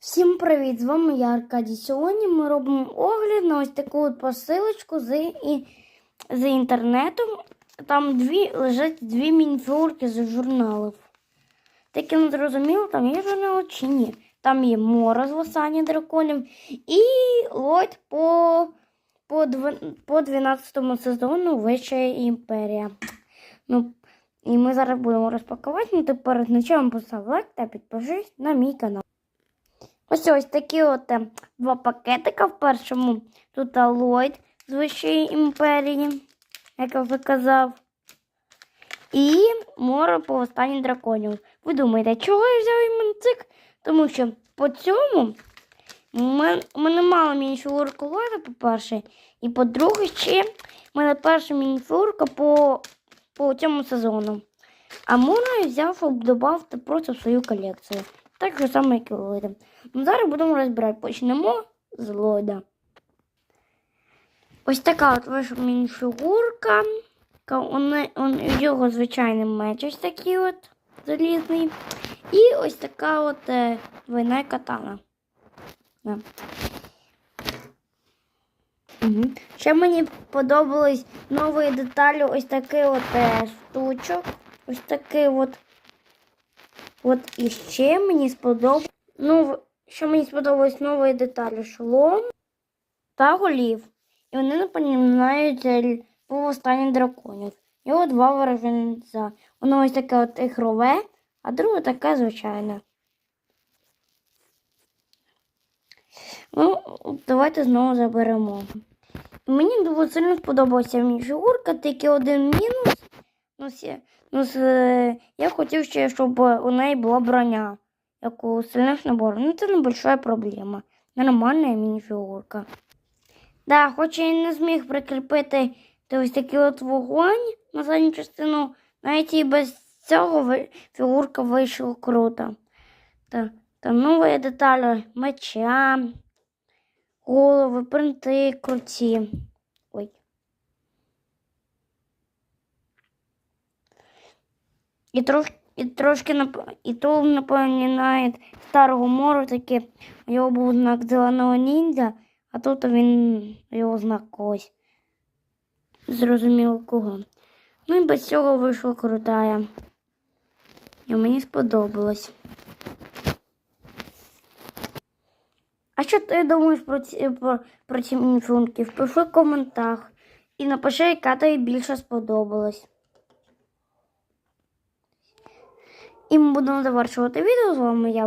Всім привіт! З вами я Аркадій. Сьогодні ми робимо огляд на ось таку от посилочку з, і, з інтернету. Там дві лежать дві мініфігурки з журналів. Таке не зрозуміло, там є журнали чи ні. Там є Мора з восання драконів і Лойд по, по, по 12 сезону Вища імперія. Ну, і ми зараз будемо розпакувати. Ну, тепер почнемо постав лайк та підпишись на мій канал. Ось ось такі от е, два пакетика. В першому тут Ллойд з Вищої імперії, як я вже казав. І море по останній драконів. Ви думаєте, чого я взяв іменно? Тому що по цьому ми, ми не мали мініфігурку Ллойда, по-перше. І по-друге, ще в мене перша мініфігурка по, по цьому сезону. А Мура я взяв, щоб додати просто в свою колекцію. Так же само, як і Ллойда. Ну, зараз будемо розбирати. Почнемо з Ллойда. Ось така от вийшла мініфігурка. Он- Його звичайний меч ось такий от залізний. І ось така от е, двойна катана. Да. Угу. Ще мені подобались нові деталі, ось такий от е, штучок. Ось такий от. От і ще мені сподобалось. Ну, що мені сподобались нові деталі шолом та голів. І вони напоминають е, по останніх драконів. Його два вираженця. Воно ось таке от ігрове, а друге таке звичайне. Ну, давайте знову заберемо. Мені дуже сильно сподобалася мені фігурка, тільки один мінус. Ну, ну, я хотів ще, щоб у неї була броня, як у сильних наборів. Ну, це небольшая проблема. Нормальна мініфігурка. Да, хоч я і не зміг прикріпити то ось такий от вогонь на задню частину, навіть і без цього фігурка вийшла круто. Та, та нові деталі меча, голови, принти круті. І трошки, і трошки і то напоминає старого мору, таке у його був знак зеленого ніндзя, а тут він його знак когось. Зрозуміло кого. Ну і без цього вийшло крутая. І мені сподобалось. А що ти думаєш про ці, про, про ці мініфунки? Впиши в коментах і напиши, яка тобі більше сподобалась. І ми будемо завершувати відео з вами. Я